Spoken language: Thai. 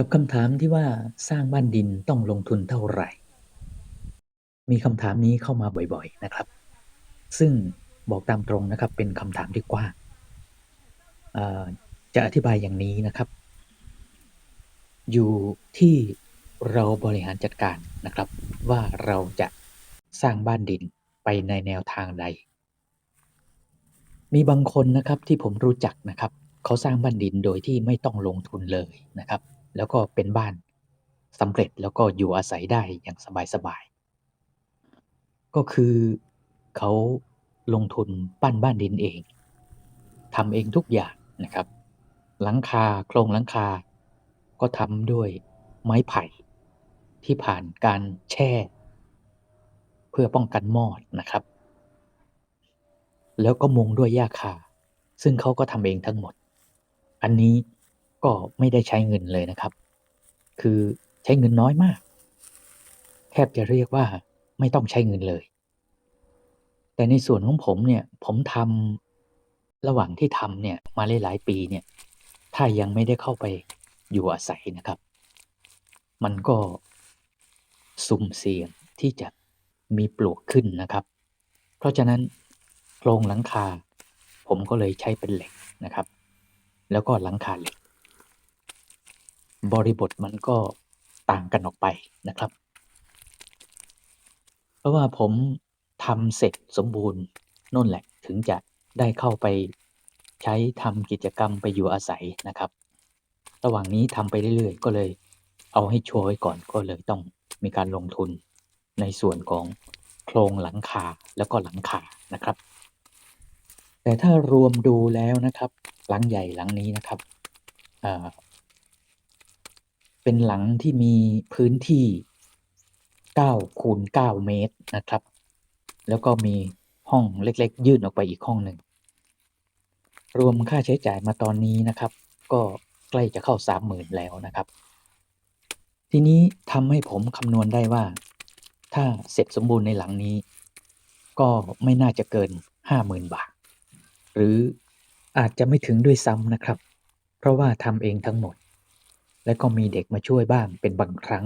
กับคำถามที่ว่าสร้างบ้านดินต้องลงทุนเท่าไหร่ มีคำถามนี้เข้ามาบ่อยๆนะครับ ซึ่งบอกตามตรงนะครับเป็นคำถามที่กว้างจะอธิบายอย่างนี้นะครับ อยู่ที่เราบริหารจัดการนะครับ ว่าเราจะสร้างบ้านดินไปในแนวทางใด มีบางคนนะครับที่ผมรู้จักนะครับ เขาสร้างบ้านดินโดยที่ไม่ต้องลงทุนเลยนะครับ แล้วก็เป็นบ้านสำเร็จแล้วก็อยู่อาศัยได้อย่างสบายๆ ก็คือเขาลงทุนปั้นบ้านดินเองทำเองทุกอย่างนะครับ หลังคาโครงหลังคา ก็ทำด้วยไม้ไผ่ที่ผ่านการแช่ เพื่อป้องกันมอดนะครับ แล้วก็มุงด้วยหญ้าคา ซึ่งเขาก็ทำเองทั้งหมด อันนี้ ก็ไม่ได้ใช้เงินเลยนะครับ คือใช้เงินน้อยมาก แทบจะเรียกว่าไม่ต้องใช้เงินเลย แต่ในส่วนของผมเนี่ยผมทำระหว่างที่ทำเนี่ยมาหลายๆปีเนี่ย ถ้ายังไม่ได้เข้าไปอยู่อาศัยนะครับ มันก็สุ่มเสี่ยงที่จะมีปลวกขึ้นนะครับ เพราะฉะนั้นโครงหลังคา ผมก็เลยใช้เป็นเหล็กนะครับ แล้วก็หลังคาเหล็ก บริบทมันก็ต่างกันออกไปนะครับ เพราะว่าผมทำเสร็จสมบูรณ์นู่นแหละถึงจะได้เข้าไปใช้ทำกิจกรรมไปอยู่อาศัยนะครับ ระหว่างนี้ทำไปเรื่อยๆ ก็เลยเอาให้ชัวร์ไว้ก่อนก็เลยต้องมีการลงทุนในส่วนของโครงหลังคาแล้วก็หลังคานะครับ แต่ถ้ารวมดูแล้วนะครับ หลังใหญ่หลังนี้นะครับ เป็นหลังที่มีพื้นที่9คูณ9เมตรนะครับ แล้วก็มีห้องเล็กๆ ยื่นออกไปอีกห้องหนึ่ง รวมค่าใช้จ่ายมาตอนนี้นะครับ ก็ใกล้จะเข้า30,000แล้วนะครับ ทีนี้ทำให้ผมคำนวณได้ว่า ถ้าเสร็จสมบูรณ์ในหลังนี้ ก็ไม่น่าจะเกิน50,000บาท หรืออาจจะไม่ถึงด้วยซ้ำนะครับ เพราะว่าทำเองทั้งหมด และก็มีเด็กมาช่วยบ้างเป็นบางครั้ง